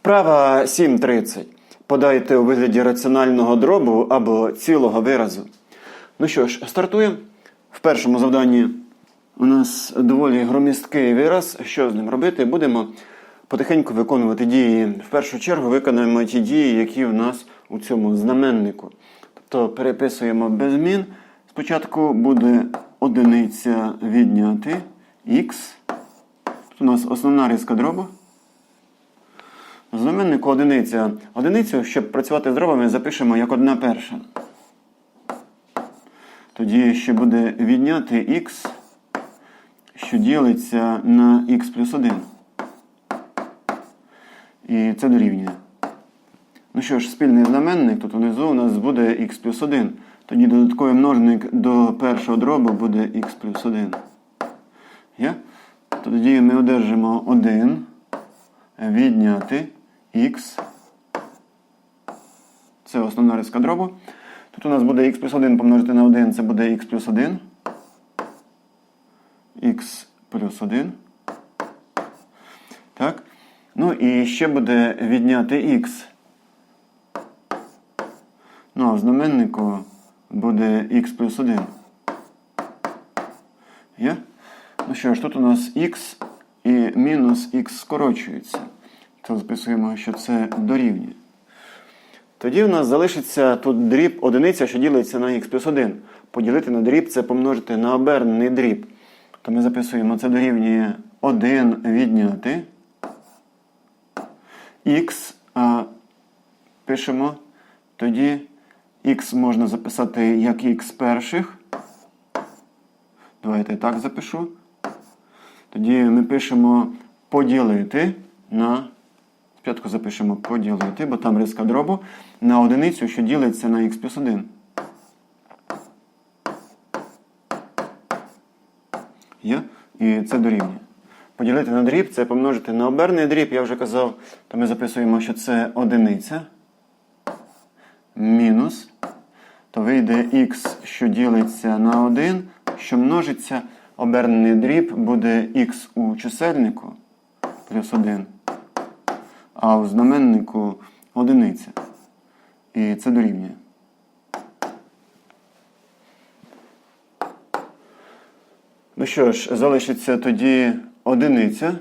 Вправа 7.30. Подайте у вигляді раціонального дробу або цілого виразу. Ну що ж, стартуємо. В першому завданні у нас доволі громісткий вираз. Що з ним робити? Будемо потихеньку виконувати дії. В першу чергу виконаємо ті дії, які у нас у цьому знаменнику. Тобто переписуємо без змін. Спочатку буде одиниця відняти х. Тут у нас основна різка дробу. Знаменнику одиниця. Одиницю, щоб працювати з дробами, запишемо як одна перша. Тоді ще буде відняти х, що ділиться на х плюс 1. І це дорівнює. Ну що ж, спільний знаменник, тут внизу у нас буде х плюс 1. Тоді додатковий множник до першого дробу буде х плюс 1. Є? Тоді ми одержимо 1 відняти х. Це основна риска дробу. Тут у нас буде х плюс 1 помножити на 1, це буде х плюс 1. х плюс 1. Так. Ну і ще буде відняти х. Ну, а в знаменнику буде х плюс 1. Є? Ну що ж, тут у нас х і мінус х скорочуються. То записуємо, що це дорівнює. Тоді у нас залишиться тут дріб одиниця, що ділиться на х плюс 1. Поділити на дріб це помножити на обернений дріб. То ми записуємо, це дорівнює 1 відняти. Х пишемо. Тоді х можна записати як х перших. Давайте так запишу. Тоді ми пишемо поділити на. Спочатку запишемо поділити, бо там риска дробу на одиницю, що ділиться на х плюс 1. Є? І це дорівнює. Поділити на дріб це помножити на оберний дріб, я вже казав, то ми записуємо, що це одиниця. Мінус. То вийде х, що ділиться на 1, що множиться. Обернений дріб буде х у чисельнику плюс 1, а у знаменнику одиниця. І це дорівнює. Ну що ж, залишиться тоді одиниця.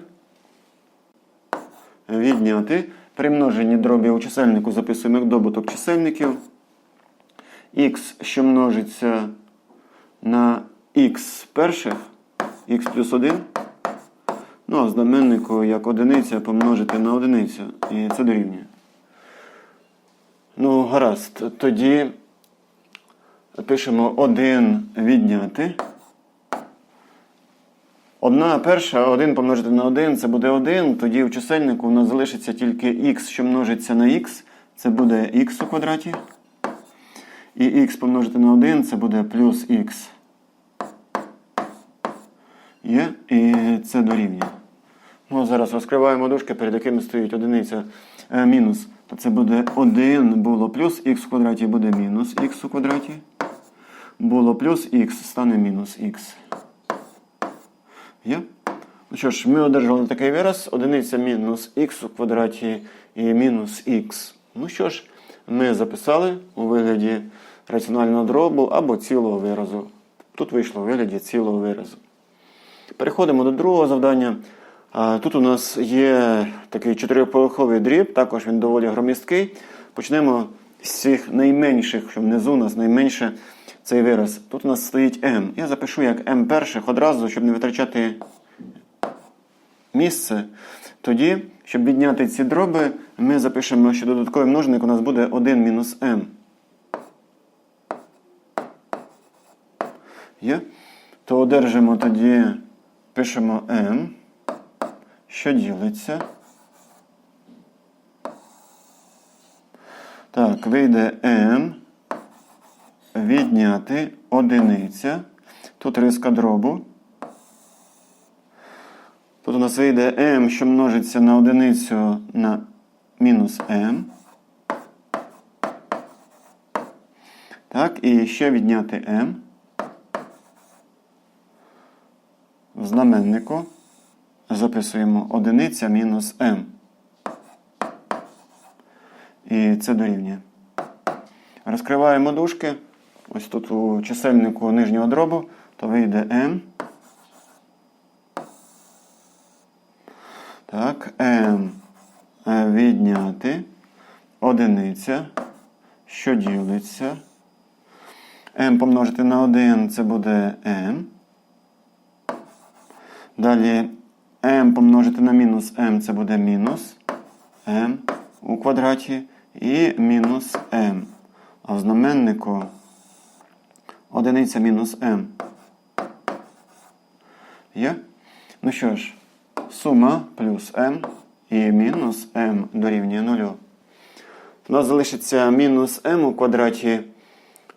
Відняти. При множенні дробів у чисельнику записуємо як добуток чисельників. Х, що множиться на х перших, х плюс 1. Ну, а знаменнику як одиниця помножити на одиницю. І це дорівнює. Ну, гаразд. Тоді пишемо 1 відняти. Одна перша, 1 помножити на 1, це буде 1. Тоді в чисельнику у нас залишиться тільки х, що множиться на х. Це буде х у квадраті. І х помножити на 1, це буде плюс х. Є, і це дорівнює. Ну, зараз розкриваємо дужки, перед якими стоїть одиниця е, мінус. То це буде 1 було плюс х в квадраті буде мінус х у квадраті. Було плюс х стане мінус х. Є? Ну що ж, ми одержали такий вираз. Одиниця мінус х у квадраті і мінус х. Ну що ж, ми записали у вигляді раціонального дробу або цілого виразу. Тут вийшло у вигляді цілого виразу. Переходимо до другого завдання. Тут у нас є такий чотириповерховий дріб, також він доволі громісткий. Почнемо з цих найменших, що внизу у нас найменше цей вираз. Тут у нас стоїть m. Я запишу як m перших одразу, щоб не витрачати місце. Тоді, щоб відняти ці дроби, ми запишемо, що додатковий множник у нас буде 1 мінус. Є? То одержимо тоді, пишемо m, що ділиться. Так, вийде m відняти одиниця. Тут риска дробу. Тут у нас вийде m, що множиться на одиницю на мінус m. Так, і ще відняти m. В знаменнику записуємо одиниця мінус m. І це дорівнює. Розкриваємо дужки. Ось тут у чисельнику нижнього дробу, то вийде m. Так, m відняти одиниця, що ділиться. m помножити на 1 це буде m. Далі m помножити на мінус m це буде мінус m у квадраті і мінус m. А в знаменнику одиниця мінус m. Є? Ну що ж, сума плюс m і мінус m дорівнює 0. У нас залишиться мінус m у квадраті,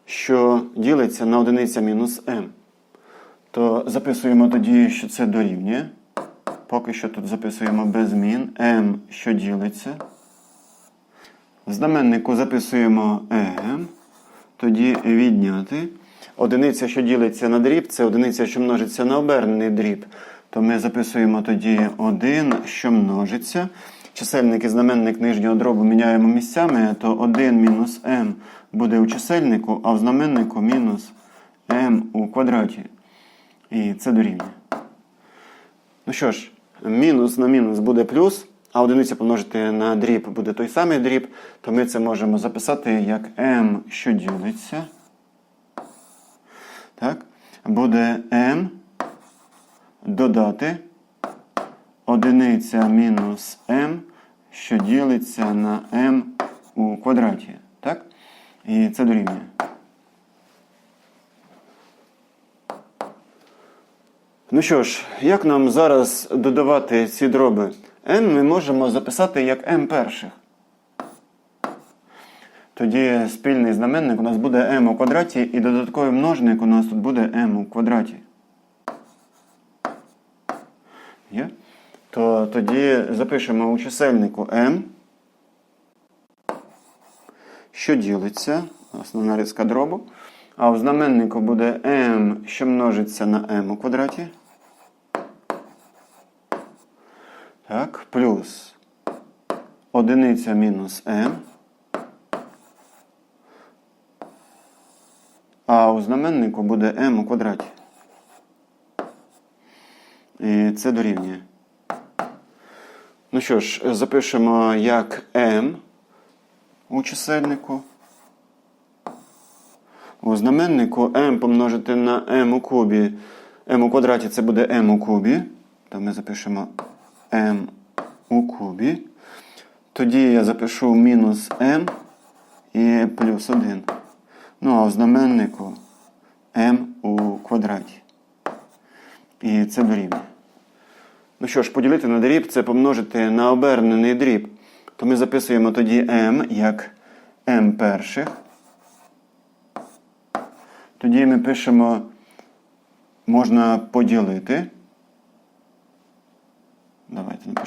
що ділиться на одиниця мінус m. То записуємо тоді, що це дорівнює. Поки що тут записуємо без змін. m, що ділиться. В знаменнику записуємо m. Тоді відняти. Одиниця, що ділиться на дріб, це одиниця, що множиться на обернений дріб. То ми записуємо тоді 1, що множиться. Чисельник і знаменник нижнього дробу міняємо місцями, то 1 мінус m буде у чисельнику, а в знаменнику мінус m у квадраті. І це дорівнює. Ну що ж, мінус на мінус буде плюс, а одиниця помножити на дріб буде той самий дріб, то ми це можемо записати як m, що ділиться. Так? Буде m додати одиниця мінус m, що ділиться на m у квадраті. Так? І це дорівнює. Ну що ж, як нам зараз додавати ці дроби? n ми можемо записати як m перших. Тоді спільний знаменник у нас буде m у квадраті, і додатковий множник у нас тут буде m у квадраті. Є? То тоді запишемо у чисельнику m, що ділиться, основна риска дробу. А в знаменнику буде m, що множиться на m у квадраті. Так, плюс одиниця мінус m. А у знаменнику буде m у квадраті. І це дорівнює. Ну що ж, запишемо як m у чисельнику. У знаменнику m помножити на m у кубі. m у квадраті це буде m у кубі. То ми запишемо m у кубі. Тоді я запишу мінус m і плюс 1. Ну, а в знаменнику m у квадраті. І це дорівнює. Ну що ж, поділити на дріб це помножити на обернений дріб. То ми записуємо тоді m як m перших. Тоді ми пишемо, можна поділити.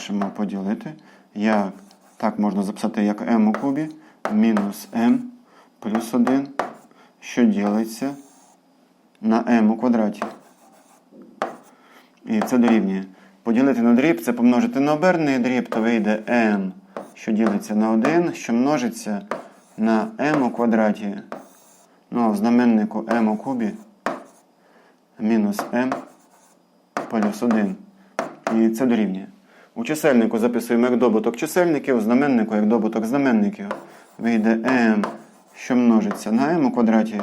Напишемо поділити. Як, так можна записати як m у кубі мінус m плюс 1, що ділиться на m у квадраті. І це дорівнює. Поділити на дріб це помножити на обернений дріб, то вийде m, що ділиться на 1, що множиться на m у квадраті. Ну, а в знаменнику m у кубі мінус m плюс 1. І це дорівнює. У чисельнику записуємо як добуток чисельників, у знаменнику як добуток знаменників. Вийде m, що множиться на m у квадраті,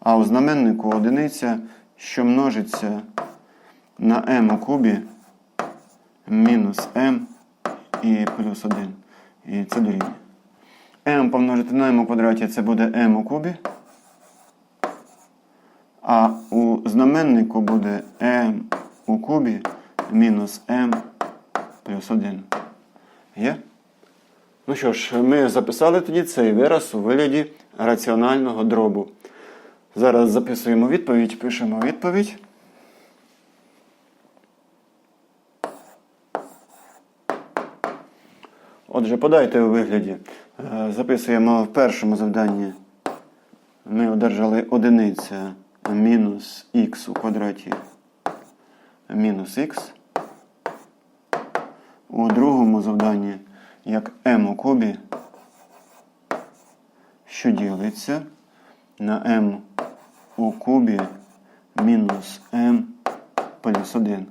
а у знаменнику одиниця, що множиться на m у кубі мінус m і плюс 1. І це дорівнює. m помножити на m у квадраті це буде m у кубі. А у знаменнику буде m у кубі мінус m плюс 1. Є? Ну що ж, ми записали тоді цей вираз у вигляді раціонального дробу. Зараз записуємо відповідь, пишемо відповідь. Отже, подайте у вигляді. Е, Записуємо в першому завданні. Ми одержали одиниця мінус х у квадраті мінус х. У другому завданні як m у кубі що ділиться на m у кубі мінус m плюс 1.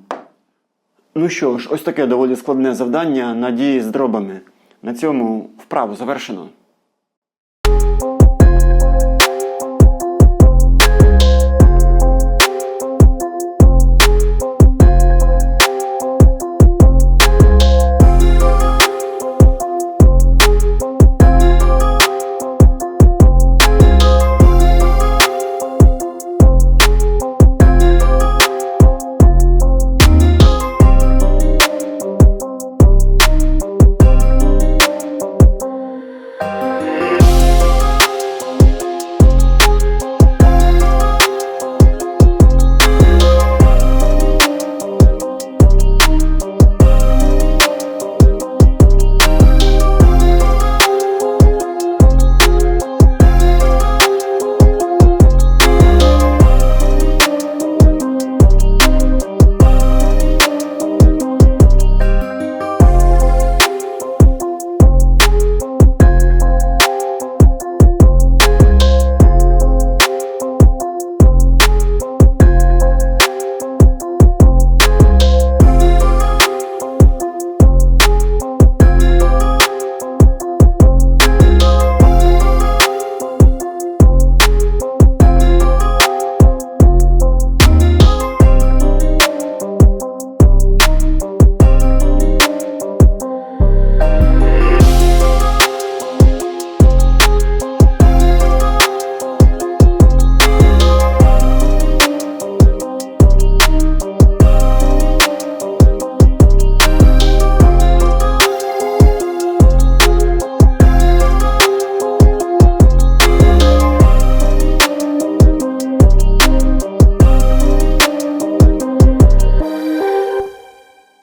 Ну що ж, ось таке доволі складне завдання на дії з дробами. На цьому вправу завершено.